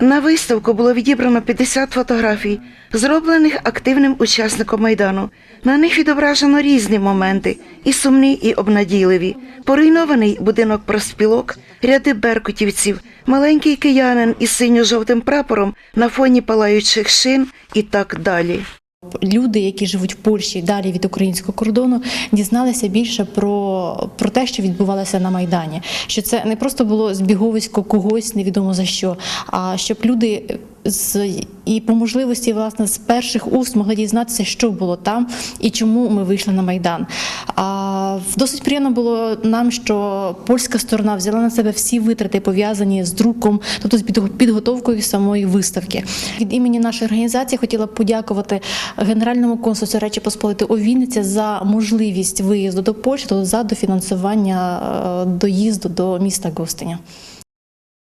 На виставку було відібрано 50 фотографій, зроблених активним учасником майдану. На них відображено різні моменти, і сумні, і обнадійливі. Поруйнований будинок проспілок, ряди беркутівців, маленький киянин із синьо-жовтим прапором на фоні палаючих шин і так далі. Люди, які живуть в Польщі далі від українського кордону, дізналися більше про, про те, що відбувалося на майдані. Що це не просто було збіговисько когось невідомо за що, а щоб люди з і по можливості власне з перших уст могли дізнатися, що було там і чому ми вийшли на майдан. А досить приємно було нам, що польська сторона взяла на себе всі витрати пов'язані з друком, тобто з підготовкою самої виставки. Від імені нашої організації хотіла б подякувати Генеральному консульству Речі Посполити у Вінниці за можливість виїзду до Польщі, тобто за дофінансування е, доїзду до міста Гостиня.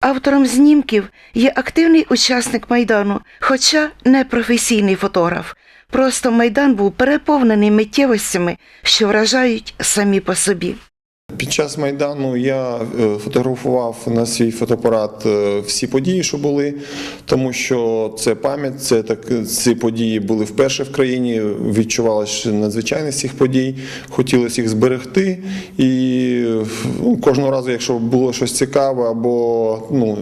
Автором знімків є активний учасник майдану, хоча не професійний фотограф. Просто майдан був переповнений миттєвостями, що вражають самі по собі. Під час майдану я е, фотографував на свій фотоапарат е, всі події, що були, тому що це пам'ять, це так ці події були вперше в країні. Відчувалася надзвичайність цих подій. Хотілося їх зберегти. І ну, кожного разу, якщо було щось цікаве або ну,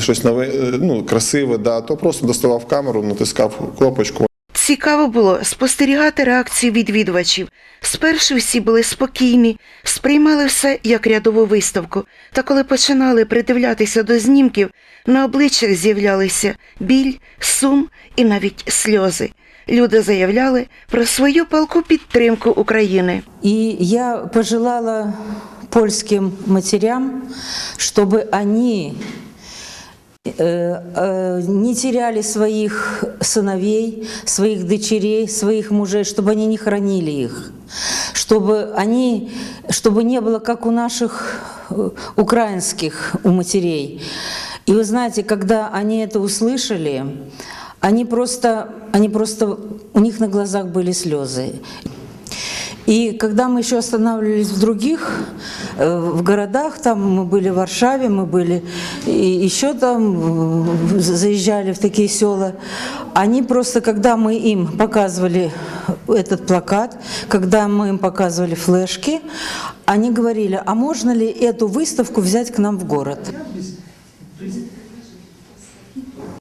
щось нове, е, ну, красиве, да, то просто доставав камеру, натискав кнопочку. Цікаво було спостерігати реакцію відвідувачів. Спершу всі були спокійні, сприймали все як рядову виставку, та коли починали придивлятися до знімків, на обличчях з'являлися біль, сум і навіть сльози. Люди заявляли про свою палку підтримку України. И я пожелала польским матерям, чтобы они э, э, не теряли своих сыновей, своих дочерей, своих мужей, чтобы они не хранили их, чтобы они, чтобы не было как у наших э, украинских у матерей. И вы знаете, когда они это услышали, они просто, они просто, у них на глазах были слезы. И когда мы еще останавливались в других э, в городах, там мы были в Варшаве, мы были и еще там э, заезжали в такие села, они просто, когда мы им показывали этот плакат, когда мы им показывали флешки, они говорили, а можно ли эту выставку взять к нам в город?